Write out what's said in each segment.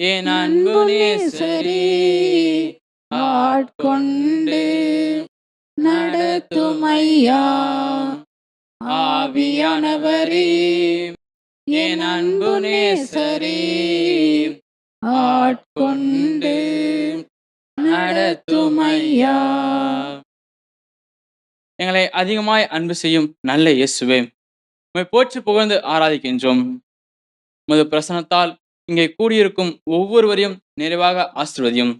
என் அன்பு நேசரே ஆட்கொண்டு நடத்துமையா? ஆவியானவரே என் அன்பு நேசரே ஆட்கொண்டு நடத்துமையா? எங்களை அதிகமாய் அன்பு செய்யும் நல்ல இயேசுவே உம்மை போற்றி புகழ்ந்து ஆராதிக்கின்றோம். உமது பிரசனத்தால் இங்கே கூடியிருக்கும் ஒவ்வொருவரையும் நிறைவாக ஆசிர்வதியும்.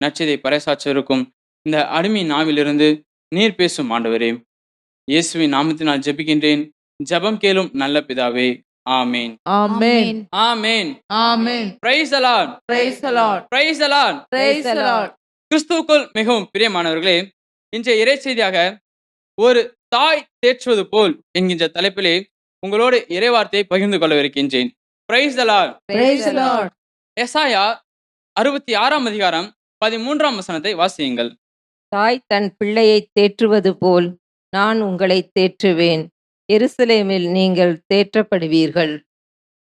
நச்சதை பறைசாற்றிருக்கும் இந்த அடிமை நாவிலிருந்து நீர் பேசும் ஆண்டவரே. இயேசுவின் நாமத்தினால் ஜெபிக்கின்றேன். ஜெபம் கேளும் நல்ல பிதாவே. ஆமேன். ஆமென். ஆமேன். ஆமென். Praise lord. Praise lord. கிறிஸ்துவுக்குள் மிகவும் பிரியமானவர்களே இன்றைய இறைச்செய்தியாக ஒரு தாய் தேற்றுவது போல் என்கின்ற தலைப்பிலே உங்களோடு இறைவார்த்தையை பகிர்ந்து கொள்ளவிருக்கின்றேன் பிரைஸ் எசாயா அறுபத்தி ஆறாம் அதிகாரம் பதிமூன்றாம் வசனத்தை வாசியுங்கள். தாய் தன் பிள்ளையை தேற்றுவது போல் நான் உங்களை தேற்றுவேன். எருசலேமில் நீங்கள் தேற்றப்படுவீர்கள்.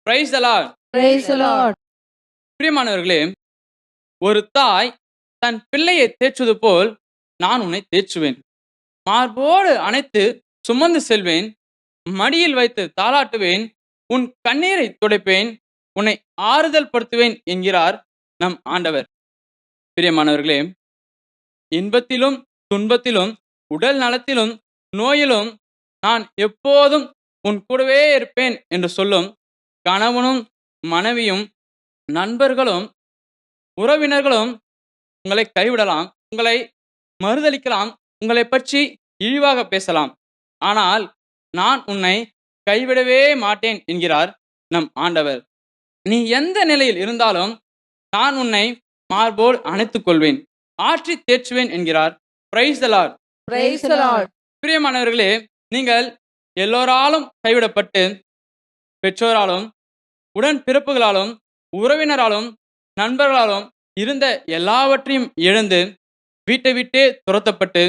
பிரைஸ் பிரியமானவர்களே ஒரு தாய் தன் பிள்ளையை தேற்றுவது போல் நான் உன்னை தேற்றுவேன். மார்போடு அணைத்து சுமந்து செல்வேன். மடியில் வைத்து தாளாட்டுவேன். உன் கண்ணீரை துடைப்பேன் உன்னை ஆறுதல் படுத்துவேன் என்கிறார் நம் ஆண்டவர். பிரியமானவர்களே இன்பத்திலும் துன்பத்திலும் உடல் நலத்திலும் நோயிலும் நான் எப்போதும் உன் கூடவே இருப்பேன் என்று சொல்லும் கணவனும் மனைவியும் நண்பர்களும் உறவினர்களும் உங்களை கைவிடலாம் உங்களை மறுதலிக்கலாம் உங்களை பற்றி இழிவாக பேசலாம். ஆனால் நான் உன்னை கைவிடவே மாட்டேன் என்கிறார் நம் ஆண்டவர். நீ எந்த நிலையில் இருந்தாலும் நான் உன்னை மார்போல் அணைத்துக் கொள்வேன் ஆற்றி தேற்றுவேன் என்கிறார். பிரியமானவர்களே நீங்கள் எல்லோராலும் கைவிடப்பட்டு பெற்றோராலும் உடன் பிறப்புகளாலும் உறவினராலும் நண்பர்களாலும் இருந்த எல்லாவற்றையும் இழந்து வீட்டை விட்டே துரத்தப்பட்டு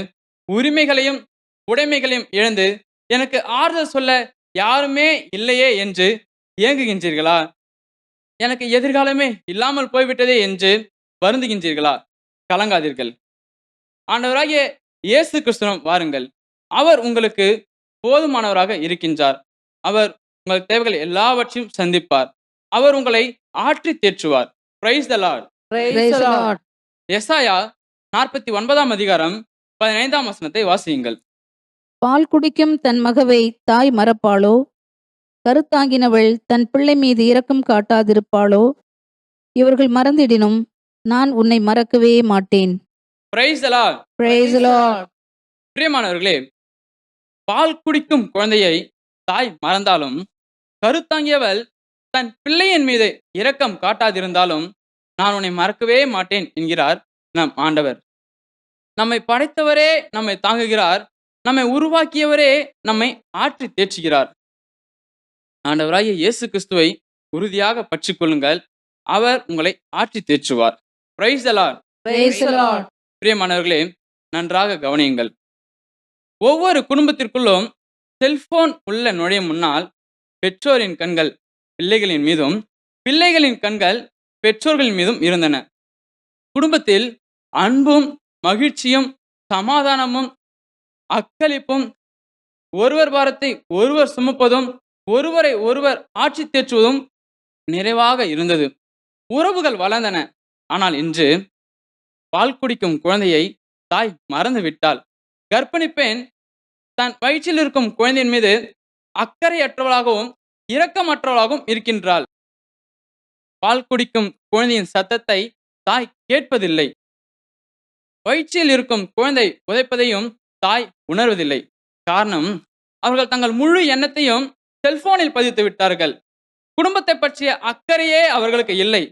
உரிமைகளையும் உடைமைகளையும் இழந்து எனக்கு ஆறுதல் சொல்ல யாருமே இல்லையே என்று ஏங்குகின்றீர்களா? எனக்கு எதிர்காலமே இல்லாமல் போய்விட்டதே என்று வருந்துகின்றீர்களா? கலங்காதீர்கள். ஆண்டவராகிய இயேசு கிறிஸ்துவம் வாருங்கள். அவர் உங்களுக்கு போதுமானவராக இருக்கின்றார். அவர் உங்கள் தேவைகள் எல்லாவற்றையும் சந்திப்பார். அவர் உங்களை ஆற்றி தேற்றுவார். பிரைஸ் த லார்ட் எசாயா நாற்பத்தி ஒன்பதாம் அதிகாரம் பதினைந்தாம் வசனத்தை வாசியுங்கள். பால் குடிக்கும் தன் மகவை தாய் மறப்பாளோ? கருத்தாங்கினவள் தன் பிள்ளை மீது இரக்கம் காட்டாதிருப்பாளோ? இவர்கள் மறந்திடினும் நான் உன்னை மறக்கவே மாட்டேன். பிரியமானவர்களே பால் குடிக்கும் குழந்தையை தாய் மறந்தாலும் கருத்தாங்கியவள் தன் பிள்ளையின் மீது இரக்கம் காட்டாதிருந்தாலும் நான் உன்னை மறக்கவே மாட்டேன் என்கிறார் நம் ஆண்டவர். நம்மை படைத்தவரே நம்மை தாங்குகிறார். நம்மை உருவாக்கியவரே நம்மை ஆற்றி தேற்றுகிறார். ஆண்டவராகிய இயேசு கிறிஸ்துவை உறுதியாக பற்றிக்கொள்ளுங்கள். அவர் உங்களை ஆற்றி தேற்றுவார். பிரியமானவர்களே நன்றாக கவனியுங்கள். ஒவ்வொரு குடும்பத்திற்குள்ளும் செல்போன் உள்ள நுழையும் முன்னால் பெற்றோரின் கண்கள் பிள்ளைகளின் மீதும் பிள்ளைகளின் கண்கள் பெற்றோர்களின் மீதும் இருந்தன. குடும்பத்தில் அன்பும் மகிழ்ச்சியும் சமாதானமும் அக்களிப்பும் ஒருவர் பாரத்தை ஒருவர் சுமப்பதும் ஒருவரை ஒருவர் ஆட்சி தேற்றுவதும் நிறைவாக இருந்தது. உறவுகள் வளர்ந்தன. ஆனால் இன்று பால் குடிக்கும் குழந்தையை தாய் மறந்து விட்டாள் கர்ப்பிணி பெண் தன் வயிற்றில் இருக்கும் குழந்தையின் மீது அக்கறையற்றவளாகவும் இரக்கமற்றவளாகவும் இருக்கின்றாள். பால் குடிக்கும் குழந்தையின் சத்தத்தை தாய் கேட்பதில்லை. வயிற்றில் இருக்கும் குழந்தை உதைப்பதையும் தாய் உணர்வதில்லை. காரணம் அவர்கள் தங்கள் முழு எண்ணத்தையும் செல்போனில் பதித்து விட்டார்கள். குடும்பத்தை பற்றிய அக்கறையே அவர்களுக்கு இல்லை.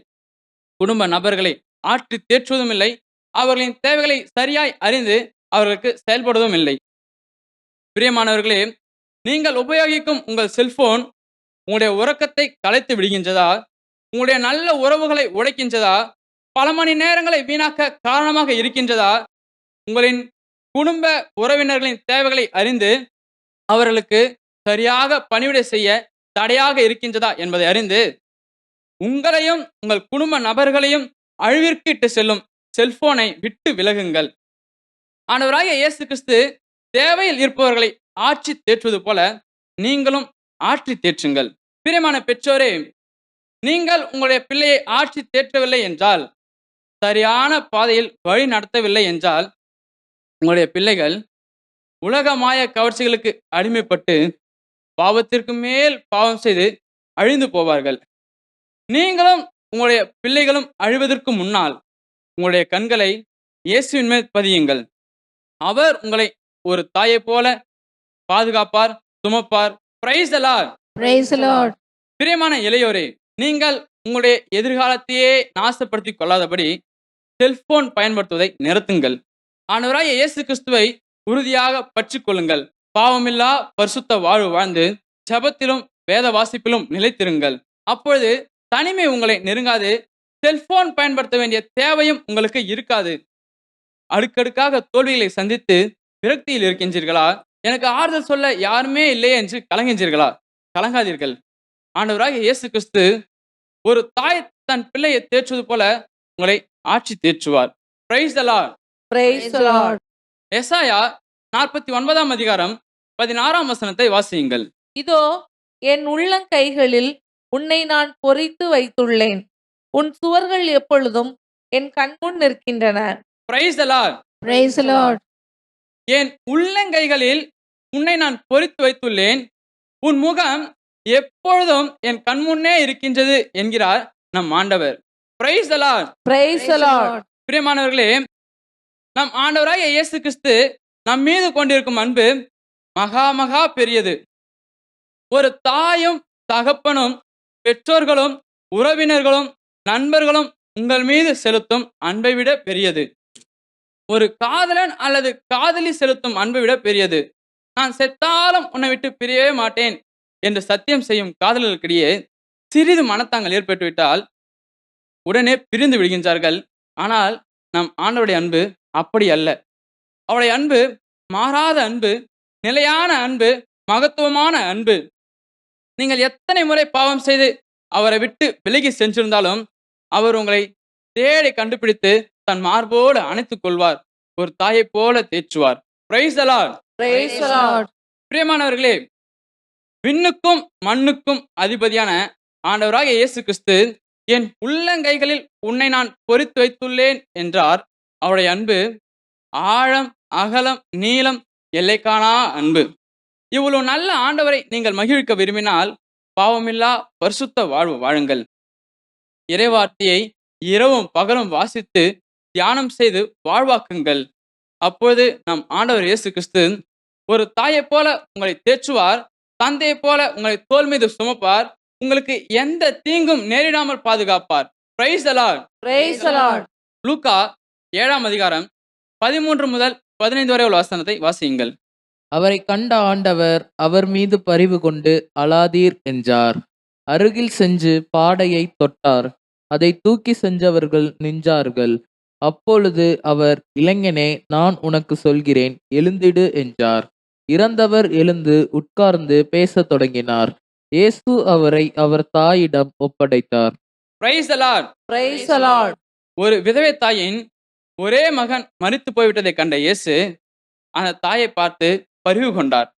குடும்ப நபர்களை ஆற்றி தேற்றுவதும் இல்லை. அவர்களின் தேவைகளை சரியாய் அறிந்து அவர்களுக்கு செயல்படுவதும் இல்லை. பிரியமானவர்களே நீங்கள் உபயோகிக்கும் உங்கள் செல்போன் உங்களுடைய உறக்கத்தை கலைத்து விடுகின்றதா? உங்களுடைய நல்ல உறவுகளை உடைக்கின்றதா? பல மணி நேரங்களை வீணாக்க காரணமாக இருக்கின்றதா? உங்களின் குடும்ப உறவினர்களின் தேவைகளை அறிந்து அவர்களுக்கு சரியாக பணிவிடை செய்ய தடையாக இருக்கின்றதா என்பதை அறிந்து உங்களையும் உங்கள் குடும்ப நபர்களையும் அழிவிற்கு இட்டு செல்லும் செல்போனை விட்டு விலகுங்கள். ஆனவராக இயேசு கிறிஸ்து தேவையில் இருப்பவர்களை ஆட்சி தேற்றுவது போல நீங்களும் ஆட்சி தேற்றுங்கள். பிரியமான பெற்றோரே நீங்கள் உங்களுடைய பிள்ளையை ஆட்சி தேற்றவில்லை என்றால் சரியான பாதையில் வழி நடத்தவில்லை என்றால் உங்களுடைய பிள்ளைகள் உலகமாய கவர்ச்சிகளுக்கு அடிமைப்பட்டு பாவத்திற்கு மேல் பாவம் செய்து அழிந்து போவார்கள். நீங்களும் உங்களுடைய பிள்ளைகளும் அழிவதற்கு முன்னால் உங்களுடைய கண்களை இயேசுவின் மேல் பதியுங்கள். அவர் உங்களை ஒரு தாயைப் போல பாதுகாப்பார் சுமப்பார். Praise Praise the Lord. பிரியமான இளையோரே நீங்கள் உங்களுடைய எதிர்காலத்தையே நாசப்படுத்தி கொள்ளாதபடி செல்போன் பயன்படுத்துவதை நிறுத்துங்கள். ஆனவராய் இயேசு கிறிஸ்துவை உறுதியாக பற்றி கொள்ளுங்கள் பாவமில்லா பரிசுத்த வாழ்வு வாழ்ந்து ஜெபத்திலும் வேத வாசிப்பிலும் நிலைத்திருங்கள். அப்பொழுது தனிமை உங்களை நெருங்காது செல்போன் பயன்படுத்த வேண்டிய தேவையும் உங்களுக்கு இருக்காது. அடுக்கடுக்காக தோல்விகளை சந்தித்து விரக்தியில் இருக்கின்றீர்களா? எனக்கு ஆறுதல் சொல்ல யாருமே இல்லையே என்று கலங்கின்றீர்களா கலங்காதீர்கள். ஆண்டவராக இயேசு கிறிஸ்து ஒரு தாய் தன் பிள்ளையை தேற்றுவது போல உங்களை ஆட்சி தேற்றுவார். பிரைஸ் தலா எசாயா நாற்பத்தி ஒன்பதாம் அதிகாரம் பதினாறாம் வசனத்தை வாசியுங்கள். இதோ என் உள்ளங்கைகளில் உன்னை நான் பொறித்து வைத்துள்ளேன். உன் சுவர்கள் எப்பொழுதும் என் கண்முன் நிற்கின்றன. Praise the lord Praise the Lord. என் உள்ளங்கைகளில் உன்னை நான் பொறித்து வைத்துள்ளேன். உன் முகம் எப்பொழுதும் என் கண்முன்னே இருக்கின்றது என்கிறார் நம் ஆண்டவர். பிரியமானவர்களே நம் ஆண்டவராக இயேசு கிறிஸ்து நம் மீது கொண்டிருக்கும் அன்பு மகா மகா பெரியது. ஒரு தாயும் தகப்பனும் பெற்றோர்களும் உறவினர்களும் நண்பர்களும் உங்கள் மீது செலுத்தும் அன்பை விட பெரியது. ஒரு காதலன் அல்லது காதலி செலுத்தும் அன்பை விட பெரியது. நான் செத்தாலும் உன்னை விட்டு பிரியவே மாட்டேன் என்று சத்தியம் செய்யும் காதலர்களுக்கிடையே சிறிது மனத்தாங்கள் ஏற்பட்டுவிட்டால் உடனே பிரிந்து விடுகின்றார்கள். ஆனால் நம் ஆண்டவருடைய அன்பு அப்படி அல்ல. அவருடைய அன்பு மாறாத அன்பு நிலையான அன்பு மகத்துவமான அன்பு. நீங்கள் எத்தனை முறை பாவம் செய்து அவரை விட்டு விலகி சென்றிருந்தாலும் அவர் உங்களை தேடி கண்டுபிடித்து தன் மார்போடு அணைத்துக் கொள்வார். ஒரு தாயைப் போல தேற்றுவார். பிரியமானவர்களே விண்ணுக்கும் மண்ணுக்கும் அதிபதியான ஆண்டவராகிய இயேசு கிறிஸ்து என் உள்ளங்கைகளில் உன்னை நான் பொறித்து வைத்துள்ளேன் என்றார். அவருடைய அன்பு ஆழம் அகலம் நீளம் எல்லை காணா அன்பு. இவ்வளவு நல்ல ஆண்டவரை நீங்கள் மகிழ்விக்க விரும்பினால் பாவமில்லா பரிசுத்த வாழ்வு வாழுங்கள். இறைவார்த்தையை இரவும் பகலும் வாசித்து தியானம் செய்து வாழ்வாக்குங்கள். அப்பொழுது நம் ஆண்டவர் இயேசு கிறிஸ்து ஒரு தாயைப் போல உங்களை தேற்றுவார் தந்தையைப் போல உங்களை தோல் மீது சுமப்பார் உங்களுக்கு எந்த தீங்கும் நேரிடாமல் பாதுகாப்பார். பிரைஸ் லார்ட் லூக்கா ஏழாம் அதிகாரம் பதிமூன்று முதல் பதினைந்து வரை உள்ள வசனத்தை வாசியுங்கள். அவரை கண்ட ஆண்டவர் அவர் மீது பரிவு கொண்டு அழாதீர் என்றார். அருகில் சென்று பாடையை தொட்டார். அதை தூக்கி சென்றவர்கள் நின்றார்கள். அப்பொழுது அவர் இளைஞனே நான் உனக்கு சொல்கிறேன் எழுந்திடு என்றார். இறந்தவர் எழுந்து உட்கார்ந்து பேசத் தொடங்கினார். இயேசு அவரை அவர் தாயிடம் ஒப்படைத்தார். ஒரு விதவை தாயின் ஒரே மகன் மரித்து போய்விட்டதை கண்ட இயேசு அந்த தாயை பார்த்து பரிவு கொண்டார்.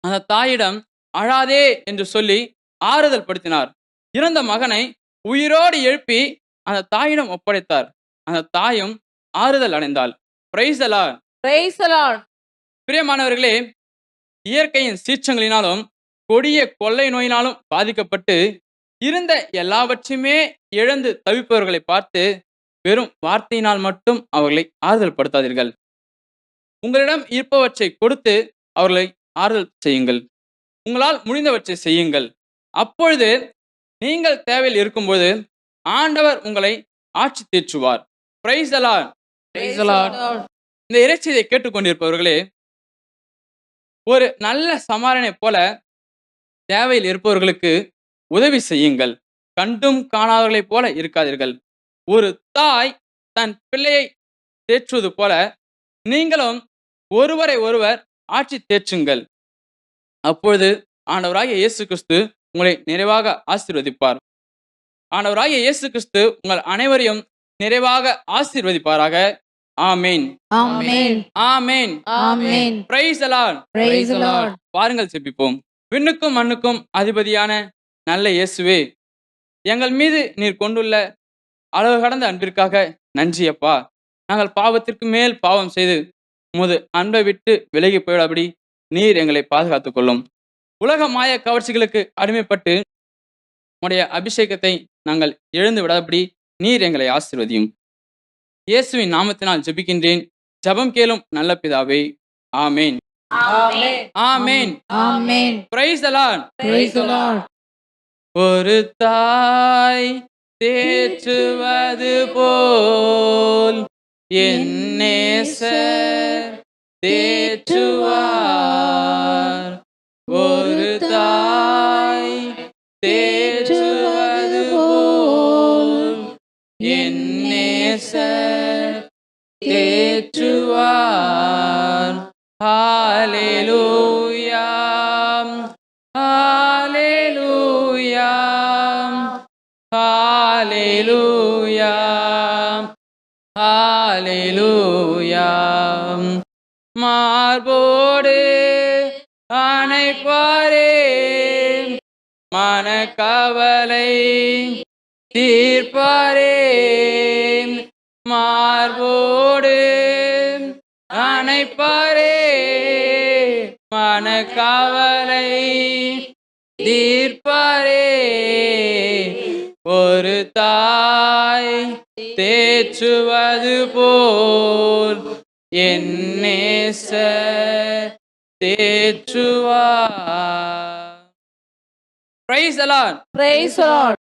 அந்த தாயிடம் அழாதே என்று சொல்லி ஆறுதல் படுத்தினார். இறந்த மகனை உயிரோடு எழுப்பி அந்த தாயிடம் ஒப்படைத்தார். அந்த தாயும் ஆறுதல் அடைந்தாள். பிரியமானவர்களே இயற்கையின் சீற்றங்களினாலும் கொடிய கொள்ளை நோயினாலும் பாதிக்கப்பட்டு இருந்த எல்லாவற்றையுமே இழந்து தவிப்பவர்களை பார்த்து வெறும் வார்த்தையினால் மட்டும் அவர்களை ஆறுதல் படுத்தாதீர்கள் உங்களிடம் இருப்பவற்றை கொடுத்து அவர்களை ஆறுதல் செய்யுங்கள். உங்களால் முடிந்தவற்றை செய்யுங்கள். அப்பொழுது நீங்கள் தேவையில் இருக்கும்போது ஆண்டவர் உங்களை ஆட்சி தேற்றுவார். இந்த இறைச்சியை கேட்டுக்கொண்டிருப்பவர்களே ஒரு நல்ல சமாரனை போல தேவையில் இருப்பவர்களுக்கு உதவி செய்யுங்கள். கண்டும் காணாதவர்களைப் போல இருக்காதீர்கள். ஒரு தாய் தன் பிள்ளையை தேற்றுவது போல நீங்களும் ஒருவரை ஒருவர் ஆட்சி தேற்றுங்கள். அப்பொழுது ஆண்டவராகிய இயேசு கிறிஸ்து உங்களை நிறைவாக ஆசீர்வதிப்பார். ஆண்டவராகிய இயேசு கிறிஸ்து உங்கள் அனைவரையும் நிறைவாக ஆசீர்வதிப்பாராக. ஆமேன். ஆமென். ஆமேன். ஆமென். பிரைஸ். வாருங்கள் செபிப்போம். விண்ணுக்கும் மண்ணுக்கும் அதிபதியான நல்ல இயேசுவே எங்கள் மீது நீர் கொண்டுள்ள அளவு கடந்த அன்பிற்காக. நன்றி அப்பா. நாங்கள் பாவத்திற்கு மேல் பாவம் செய்து உமது அன்பை விட்டு விலகி போயிடாபடி நீர் எங்களை பாதுகாத்துக் கொள்ளும் உலக மாய கவர்ச்சிகளுக்கு அடிமைப்பட்டு உடைய அபிஷேகத்தை நாங்கள் எழுந்து விடாதபடி நீர் எங்களை ஆசீர்வதியும். இயேசுவின் நாமத்தினால் ஜெபிக்கின்றேன். ஜெபம் கேளும் நல்ல பிதாவே. ஆமேன். ஆமேன். ஆமென். பிரைஸ். ஒரு தாய் தேற்றுவது போல். என் நேசர் தேற்றுவார். ஒரு தாய் தேற்றுவது போல். என் நேசர் தேற்றுவார். ஆலிலூயாம் மார்போடு அணைப்பாரே. மனக்கவலை தீர்ப்பாரே. மார்போடு அணைப்பாரே. மனக்கவலை தீர்ப்பாரே. தேற்றுவது போல் என் நேசர் பிரைஸ் அலான் பிரைஸ் அலான்